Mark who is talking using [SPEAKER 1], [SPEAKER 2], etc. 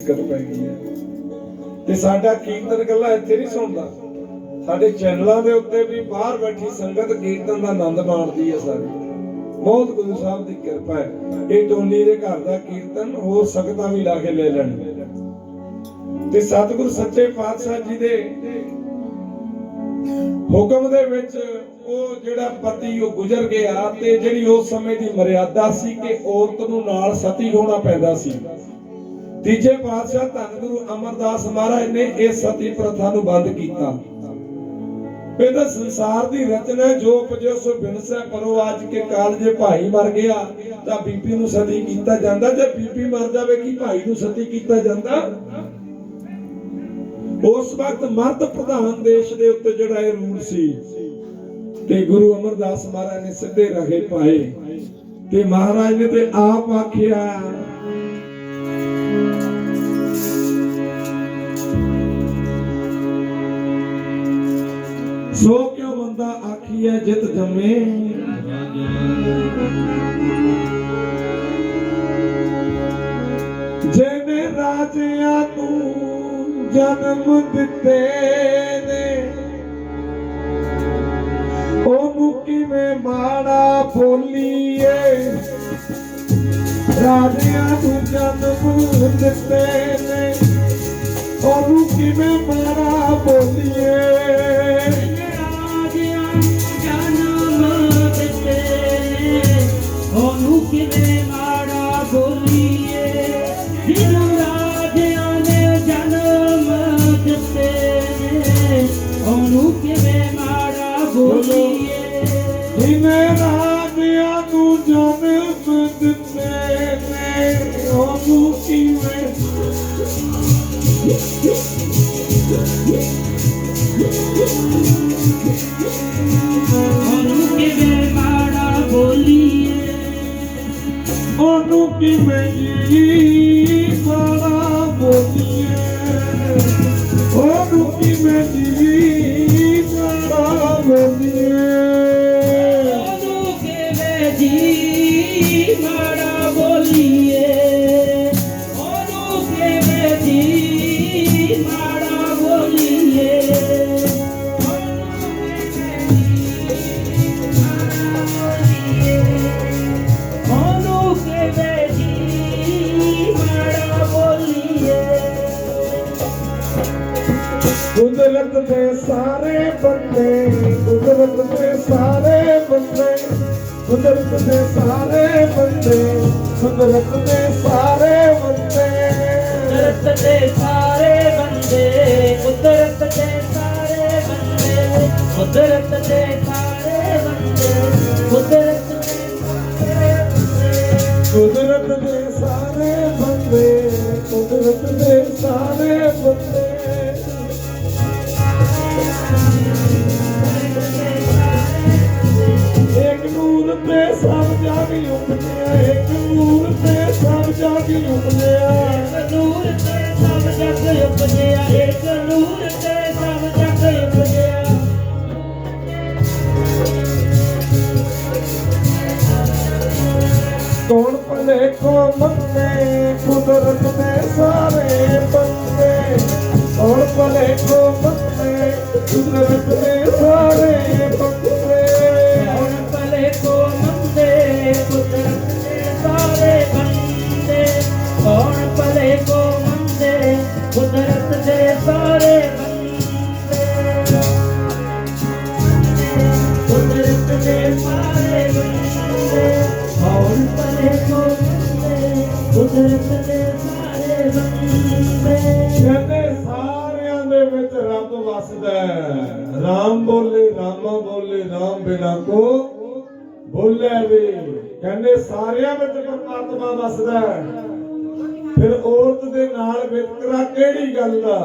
[SPEAKER 1] ਦਿੱਕਤ ਪੈ ਗਈ ਹੈ। ਤੇ ਸਾਡਾ ਕੀਰਤਨ ਗੱਲਾਂ ਇੱਥੇ ਨਹੀਂ ਸੁਣਦਾ। ਸਾਡੇ ਚੈਨਲਾਂ ਦੇ ਉੱਤੇ ਵੀ ਬਾਹਰ ਬੈਠੀ ਸੰਗਤ ਕੀਰਤਨ ਦਾ ਆਨੰਦ ਮਾਣਦੀ ਹੈ ਸਾਰੀ। ਬਹੁਤ ਗੁਰੂ ਸਾਹਿਬ ਦੀ ਕਿਰਪਾ ਹੈ। ਇਹ ਟੋਨੀ ਦੇ ਘਰ ਦਾ ਕੀਰਤਨ ਹੋਰ ਸੰਗਤਾਂ ਵੀ ਲਾ ਕੇ ਲੈ ਲੈਣ। ਤੇ ਸਤਿਗੁਰ ਸੱਚੇ ਪਾਤਸ਼ਾਹ ਜੀ ਦੇ ਹੁਕਮ ਦੇ ਵਿੱਚ ਉਹ ਜਿਹੜਾ ਪਤੀ ਉਹ ਗੁਜ਼ਰ ਗਿਆ ਤੇ ਜਿਹੜੀ ਉਸ ਸਮੇਂ ਦੀ ਮਰਿਆਦਾ ਸੀ ਕਿ ਔਰਤ ਨੂੰ ਨਾਲ ਸਤੀ ਹੋਣਾ ਪੈਂਦਾ ਸੀ। ਤੀਜੇ ਪਾਤਸ਼ਾਹ ਧੰਨ ਗੁਰੂ ਅਮਰਦਾਸ ਮਹਾਰਾਜ ਨੇ ਇਸ ਸਤੀ ਪ੍ਰਥਾ ਨੂੰ ਬੰਦ ਕੀਤਾ। ਇਹਦਾ ਸੰਸਾਰ ਦੀ ਰਚਨਾ ਜੋ ਉਪਜਿਓ ਸੋ ਬਿਨਸੈ ਪਰੋ, ਅੱਜ ਕੇ ਕਾਲ ਜੇ ਭਾਈ ਮਰ ਗਿਆ, ਤਾਂ ਬੀਬੀ ਨੂੰ ਸਤੀ ਕੀਤਾ ਜਾਂਦਾ। ਜੇ ਬੀਬੀ ਮਰ ਜਾਵੇ, ਕੀ ਭਾਈ ਨੂੰ ਸਤੀ ਕੀਤਾ ਜਾਂਦਾ? ਉਸ ਵਕਤ ਮਰਦ ਪ੍ਰਧਾਨ ਦੇਸ਼ ਦੇ ਉੱਤੇ ਜਿਹੜਾ ਇਹ ਰੂਲ ਸੀ, ਤੇ ਗੁਰੂ ਅਮਰਦਾਸ ਮਹਾਰਾਜ ਨੇ ਸਿੱਧੇ ਰਹੇ ਪਾਏ। ਤੇ ਮਹਾਰਾਜ ਨੇ ਤੇ ਆਪ ਆਖਿਆ ਆਖੀਐ ਜਿਤ ਜੰਮੇ। ਜਿਹਨੇ ਰਾਜਿਆਂ ਨੂੰ ਜਨਮ ਦਿੱਤੇ ਨੇ, ਉਹਨੂੰ ਕਿਵੇਂ ਮਾੜਾ ਬੋਲੀਏ? ਰਾਜਿਆਂ ਨੂੰ ਜਨਮ ਦਿੱਤੇ ਨੇ, ਉਹਨੂੰ ਕਿਵੇਂ ਮਾੜਾ ਬੋਲੀਏ?
[SPEAKER 2] ਕਿਵੇਂ ਮਾੜਾ ਬੋਲੀਏ? ਜਿਹਨੂੰ ਰਾਜਿਆਂ ਨੇ ਜਨਮ ਦਿੱਤੇ। ਨੇ ਉਹਨੂੰ ਕਿਵੇਂ ਮਾੜਾ ਬੋਲੀਏ?
[SPEAKER 1] ਜਿਨੇ ਰਾਜਿਆਂ ਨੂੰ ਜਨਮ ਦਿੱਤੇ ਨੇ, ਉਹਨੂੰ ਕਿਵੇਂ
[SPEAKER 2] ਉਹਨੂੰ
[SPEAKER 1] ਉਹਨੂੰ ਕਿਵੇਂ ਕੁਦਰਤ ਦੇ ਸਾਰੇ ਬੰਦੇ ਕੁਦਰਤ ਦੇ ਸਾਰੇ ਬੰਦੇ ਕੁਦਰਤ ਦੇ ਸਾਰੇ ਬੰਦੇ ਕੁਦਰਤ ਦੇ ਸਾਰੇ ਬੰਦੇ
[SPEAKER 2] ਕੁਦਰਤ ਦੇ ਸਾਰੇ ਬੰਦੇ ਕੁਦਰਤ ਦੇ ਸਾਰੇ ਬੰਦੇ ਕੁਦਰਤ ਦੇ ਸਾਰੇ ਬੰਦੇ ਕੁਦਰਤ ਦੇ
[SPEAKER 1] ਕੁਦਰਤ ਦੇ ਸਾਰੇ ਬੰਦੇ ਕੁਦਰਤ ਦੇ ਸਾਰੇ ਬੰਦੇ ਸਭ ਜਗ ਉਪਜਿਆ ਇੱਕ ਨੂਰ ਤੇ ਸਭ ਜਗ ਉਪਜਿਆ
[SPEAKER 2] ਨੂਰ ਤੇ ਸਭ ਜਗ ਉਪਜਿਆ ਇੱਕ ਨੂਰ ਤੇ ਸਭ ਜਗ ਉਪਜਿਆ
[SPEAKER 1] ਕੌਣ ਭਲੇ ਕੋ ਮੰਨੇ ਕੁਦਰਤ ਦੇ ਸਾਰੇ ਬੰਦੇ। ਕੌਣ ਭਲੇ ਕੋ ਮੰਨੇ ਕੁਦਰਤ ਦੇ ਸਾਰੇ ਬੰਦੇ। ਰਾਮ ਬੋਲੇ, ਰਾਮਾ ਬੋਲੇ, ਰਾਮ ਬਿਨਾ ਕੋ ਬੋਲੇ ਵੀ। ਕਹਿੰਦੇ ਸਾਰਿਆਂ ਵਿੱਚ ਪਰਮਾਤਮਾ ਵਸਦਾ ਫਿਰ ਔਰਤ ਦੇ ਨਾਲ ਵਿਤਕਰਾ ਕਿਹੜੀ ਗੱਲ ਦਾ?